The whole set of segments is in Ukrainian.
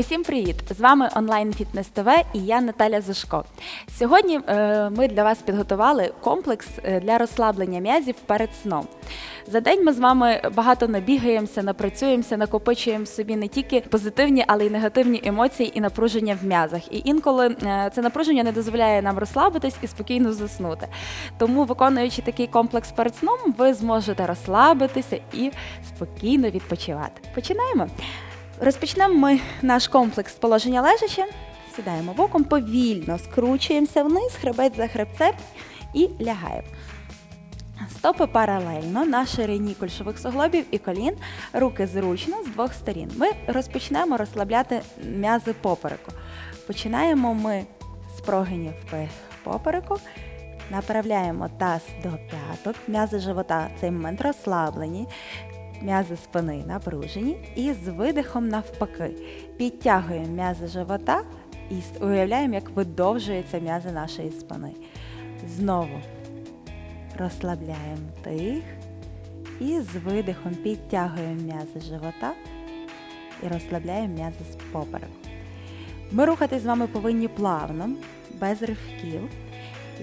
Усім привіт! З вами онлайн Фітнес ТВ і я Наталя Зушко. Сьогодні е, ми для вас підготували комплекс е, для розслаблення м'язів перед сном. За день ми з вами багато набігаємося, напрацюємося, накопичуємо собі не тільки позитивні, але й негативні емоції і напруження в м'язах. І інколи е, це напруження не дозволяє нам розслабитись і спокійно заснути. Тому, виконуючи такий комплекс перед сном, ви зможете розслабитися і спокійно відпочивати. Починаємо. Розпочнемо ми наш комплекс з положення лежачи. Сідаємо боком, повільно скручуємося вниз, хребець за хребцем і лягаємо. Стопи паралельно на ширині кульшових суглобів і колін, руки зручно з двох сторін. Ми розпочнемо розслабляти м'язи попереку. Починаємо ми з прогинів попереку, направляємо таз до п'яток, м'язи живота в цей момент розслаблені, м'язи спини напружені і з видихом навпаки. Підтягуємо м'язи живота і уявляємо, як видовжуються м'язи нашої спини. Знову розслабляємо тих і з видихом підтягуємо м'язи живота і розслабляємо м'язи з попереку. Ми рухатись з вами повинні плавно, без ривків.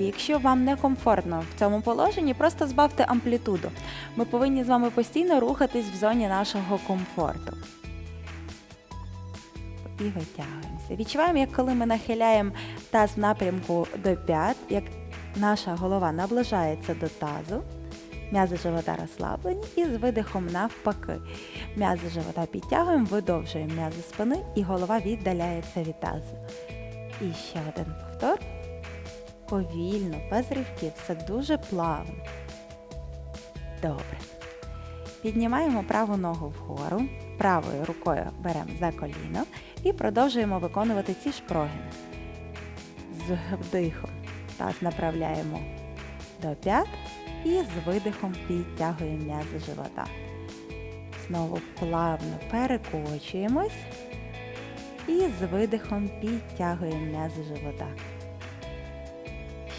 І якщо вам некомфортно в цьому положенні, просто збавте амплітуду. Ми повинні з вами постійно рухатись в зоні нашого комфорту. І витягуємося. Відчуваємо, як коли ми нахиляємо таз в напрямку до п'ят, як наша голова наближається до тазу, м'язи живота розслаблені і з видихом навпаки. М'язи живота підтягуємо, видовжуємо м'язи спини і голова віддаляється від тазу. І ще один повтор. Повільно, без ривків, все дуже плавно. Добре. Піднімаємо праву ногу вгору, правою рукою беремо за коліно і продовжуємо виконувати ці ж прогини. З вдихом таз направляємо до п'ят і з видихом підтягуємо м'язи живота. Знову плавно перекочуємось і з видихом підтягуємо м'язи живота.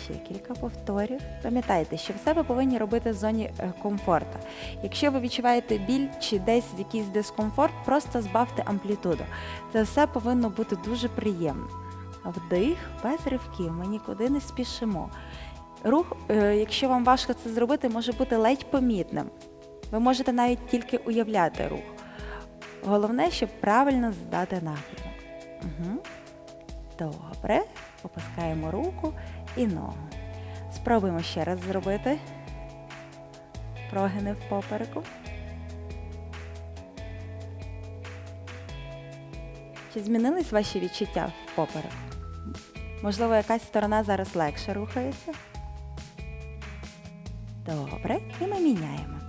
Ще кілька повторів. Пам'ятайте, що все ви повинні робити в зоні е, комфорту. Якщо ви відчуваєте біль чи десь якийсь дискомфорт, просто збавте амплітуду. Це все повинно бути дуже приємно. Вдих без ривків, ми нікуди не спішимо. Рух, е, якщо вам важко це зробити, може бути ледь помітним. Ви можете навіть тільки уявляти рух. Головне, щоб правильно здати напрямок. Угу. Добре. Опускаємо руку і ногу. Спробуємо ще раз зробити прогини в попереку. Чи змінились ваші відчуття в попереку? Можливо, якась сторона зараз легше рухається? Добре. І ми міняємо.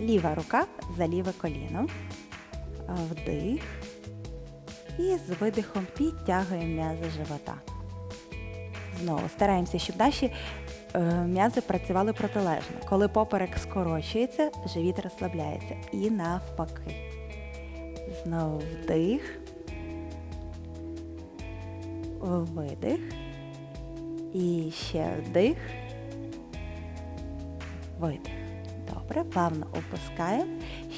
Ліва рука за ліве коліно. Вдих. І з видихом підтягуємо м'язи живота. Знову стараємося, щоб наші е, м'язи працювали протилежно. Коли поперек скорочується, живіт розслабляється. І навпаки. Знову вдих. Видих. І ще вдих. Видих. Добре, плавно опускаємо.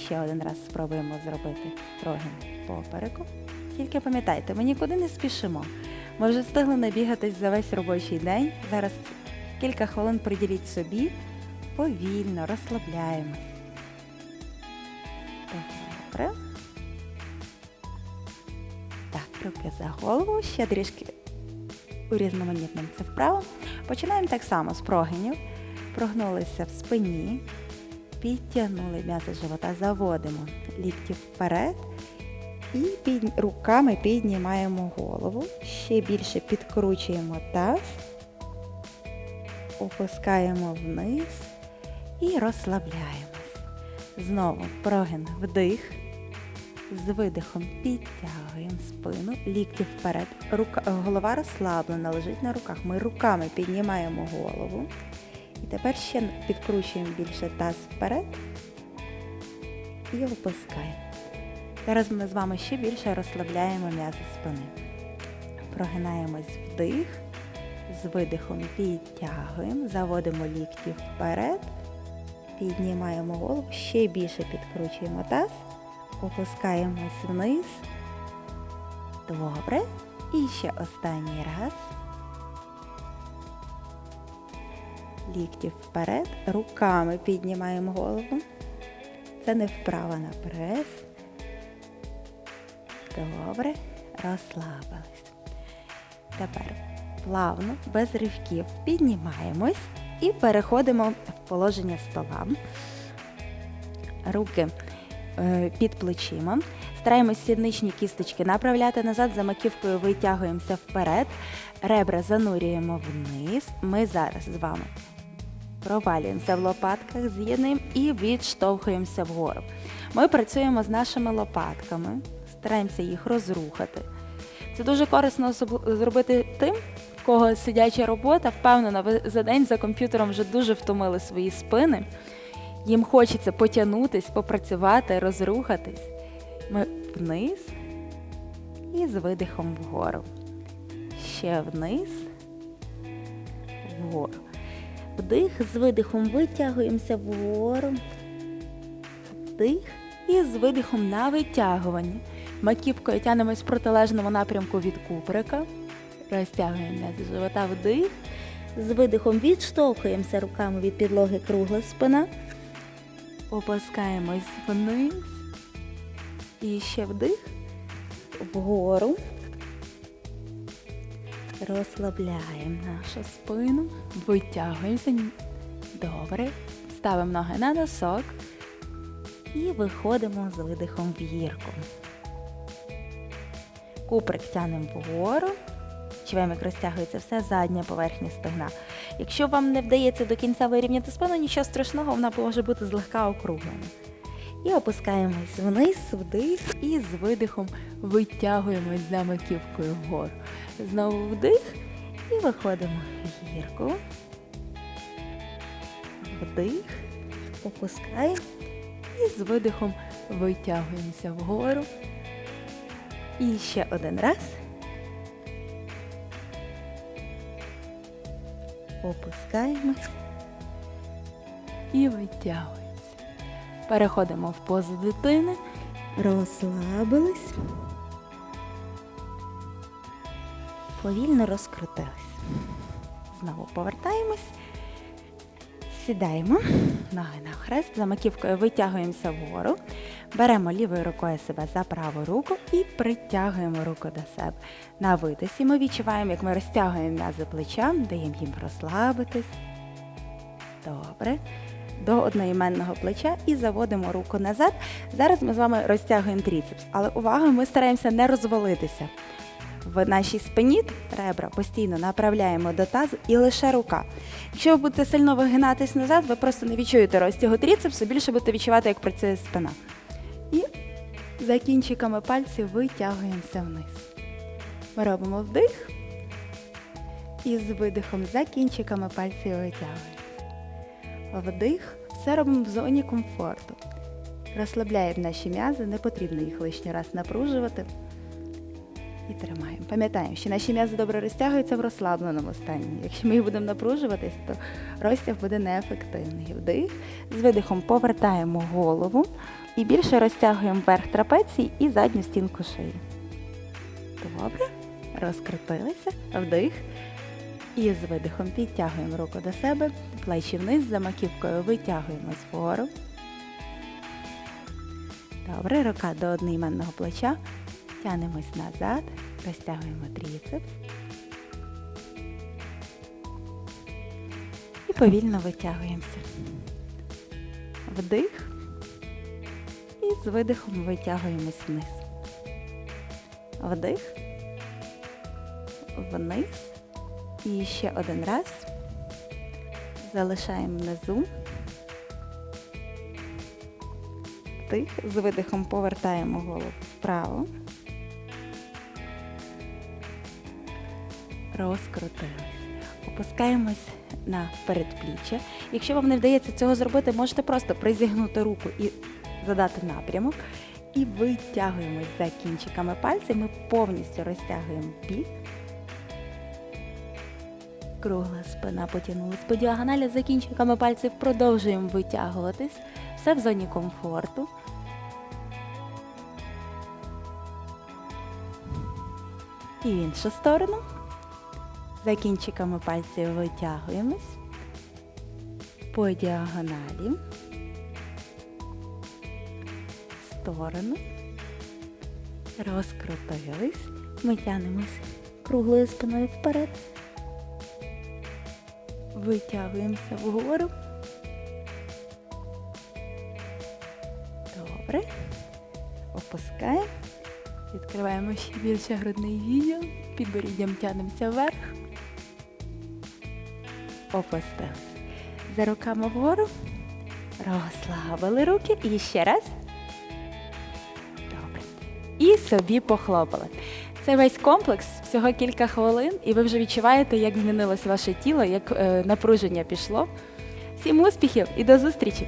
Ще один раз спробуємо зробити прогин попереку. Тільки пам'ятайте, ми нікуди не спішимо. Ми вже встигли набігатись за весь робочий день. Зараз кілька хвилин приділіть собі, повільно розслабляємось. Добре. Так, руки за голову, ще трішки урізноманітним це вправо. Починаємо так само з прогинів. Прогнулися в спині, підтягнули м'язи живота, заводимо лікті вперед. І під, руками піднімаємо голову, ще більше підкручуємо таз, опускаємо вниз і розслабляємось. Знову прогин вдих, з видихом підтягуємо спину, лікті вперед. Рука, голова розслаблена, лежить на руках. Ми руками піднімаємо голову. І тепер ще підкручуємо більше таз вперед і опускаємо. Зараз ми з вами ще більше розслабляємо м'язи спини. Прогинаємось вдих, з видихом підтягуємо, заводимо лікті вперед, піднімаємо голову, ще більше підкручуємо таз, опускаємось вниз. Добре. І ще останній раз. Лікті вперед. Руками піднімаємо голову. Це не вправа на прес. Добре. Розслабились. Тепер плавно, без ривків, піднімаємось і переходимо в положення стола. Руки е, під плечима. Стараємось сідничні кісточки направляти назад, за маківкою витягуємося вперед, ребра занурюємо вниз. Ми зараз з вами провалюємося в лопатках, з'єднуємо і відштовхуємося вгору. Ми працюємо з нашими лопатками, стараємося їх розрухати. Це дуже корисно зробити тим, в кого сидяча робота, впевнена, ви за день за комп'ютером вже дуже втомили свої спини. Їм хочеться потягнутись, попрацювати, розрухатись. Ми вниз і з видихом вгору. Ще вниз, вгору. Вдих з видихом витягуємося вгору. Вдих і з видихом на витягуванні. Маківкою тянемось в протилежному напрямку від куприка. Розтягуємо м'язи живота вдих. З видихом відштовхуємося руками від підлоги кругла спина. Опускаємось вниз. І ще вдих. Вгору. Розслабляємо нашу спину. Витягуємося. Добре. Ставимо ноги на носок. І виходимо з видихом в гірку. Куприк тянемо вгору. Як розтягується все задня поверхня стегна. Якщо вам не вдається до кінця вирівняти спину, нічого страшного, вона може бути злегка округлена. І опускаємось вниз, вдих, і з видихом витягуємось за маківкою вгору. Знову вдих і виходимо гірку. Вдих, опускаємо і з видихом витягуємося вгору. І ще один раз. Опускаємось і витягуємося. Переходимо в позу дитини. Розслабились. Повільно розкрутились. Знову повертаємось. Сідаємо, ноги на хрест, за маківкою витягуємося вгору, беремо лівою рукою себе за праву руку і притягуємо руку до себе. На видосі ми відчуваємо, як ми розтягуємо м'язи плеча, даємо їм розслабитись. Добре. До одноіменного плеча і заводимо руку назад. Зараз ми з вами розтягуємо тріцепс, але увага, ми стараємося не розвалитися. В нашій спині ребра постійно направляємо до тазу і лише рука. Якщо ви будете сильно вигинатись назад, ви просто не відчуєте розтягу тріцепсу, більше будете відчувати, як працює спина. За кінчиками пальців витягуємося вниз. Ми робимо вдих і з видихом за кінчиками пальців витягуємося. Вдих, все робимо в зоні комфорту. Розслабляємо наші м'язи, не потрібно їх лишній раз напружувати. І тримаємо. Пам'ятаємо, що наші м'язи добре розтягуються в розслабленому стані. Якщо ми їх будемо напружуватись, то розтяг буде неефективний. Вдих. З видихом повертаємо голову і більше розтягуємо верх трапеції і задню стінку шиї. Добре. Розкріпилися. Вдих. І з видихом підтягуємо руку до себе, плечі вниз, за маківкою витягуємось вгору. Добре, рука до одноіменного плеча. Тянемось назад, розтягуємо тріцепс. І повільно витягуємося. Вдих. І з видихом витягуємось вниз. Вдих. Вниз. І ще один раз. Залишаємо внизу. Вдих. З видихом повертаємо голову вправо. Розкрутились. Опускаємось на передпліччя. Якщо вам не вдається цього зробити, можете просто призігнути руку і задати напрямок. І витягуємось за кінчиками пальців. Ми повністю розтягуємо бік. Кругла спина потягнулась по діагоналі. За кінчиками пальців продовжуємо витягуватись. Все в зоні комфорту. І в іншу сторону. За кінчиками пальців витягуємось по діагоналі. Сторону. Розкрутились. Ми тянемось круглою спиною вперед. Витягуємося вгору. Добре. Опускаємо. Відкриваємо ще більше грудний відділ. Підборіддям тянемося вверх. Опустились. За руками вгору. Розслабили руки. І ще раз. І собі похлопали. Це весь комплекс, всього кілька хвилин, і ви вже відчуваєте, як змінилось ваше тіло, як е, напруження пішло. Всім успіхів і до зустрічі!